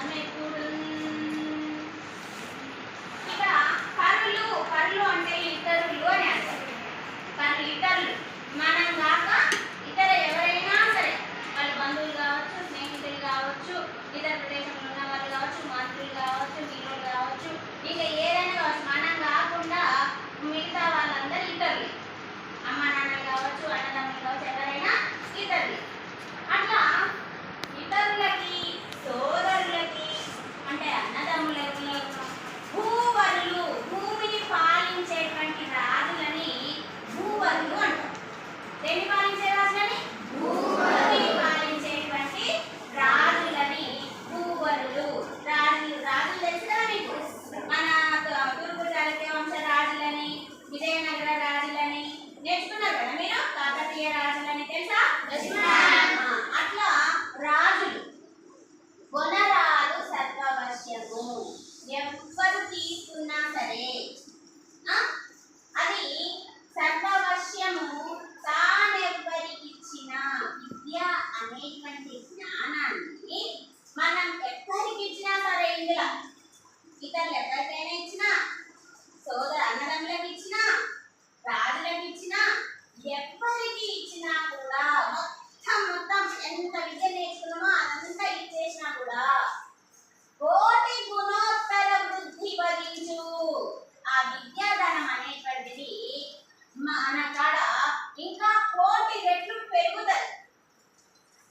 I'm going to make you Amen. ആ మన ఇంకా కోటి రెట్లు పెరుగుతుంది.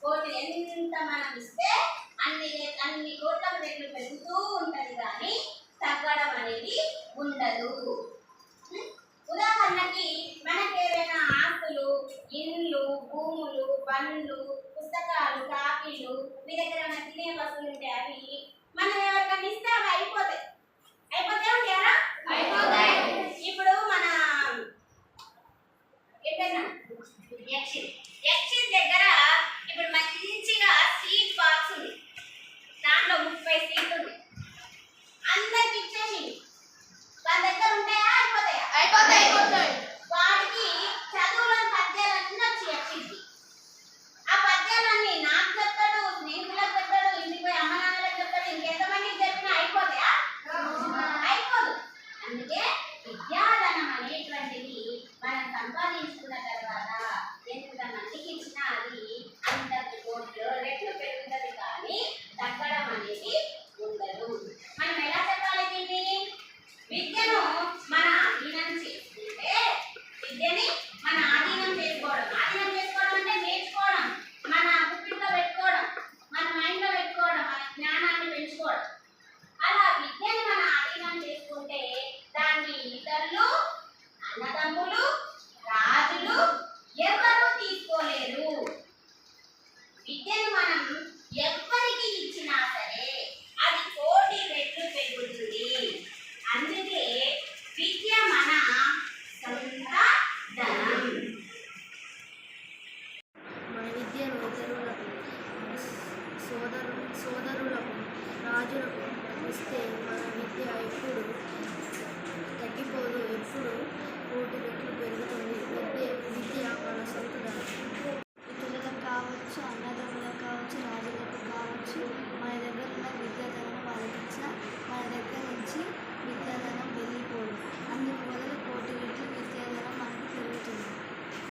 కోటి ఎంత మనం ఇస్తే అన్ని అన్ని కోట్ల రెట్లు పెరుగుతూ ఉంటుంది కానీ తగ్గడం అనేది ఉండదు. ఉదాహరణకి మనకి మనకేదైనా ఆస్తులు ఇండ్లు భూములు బండ్లు పుస్తకాలు కాపీలు మీ దగ్గర ఉన్న తినే వస్తువులు ఉంటే అవి మనం reaction అన్నదమ్ములు రాజులు ఎవరు తీసుకోలేరు. విద్యను మనం ఎవరికి ఇచ్చినా సరే అది కోటి రెట్లు పెరుగుతుంది. అందుకే విద్య మన సొంత ధనం. మన విద్యను ఇతరులకు సోదరు సోదరులకు రాజులకు వస్తే మన విద్య ఎప్పుడు తగ్గిపోదు ఎప్పుడు കൂട്ടിൽ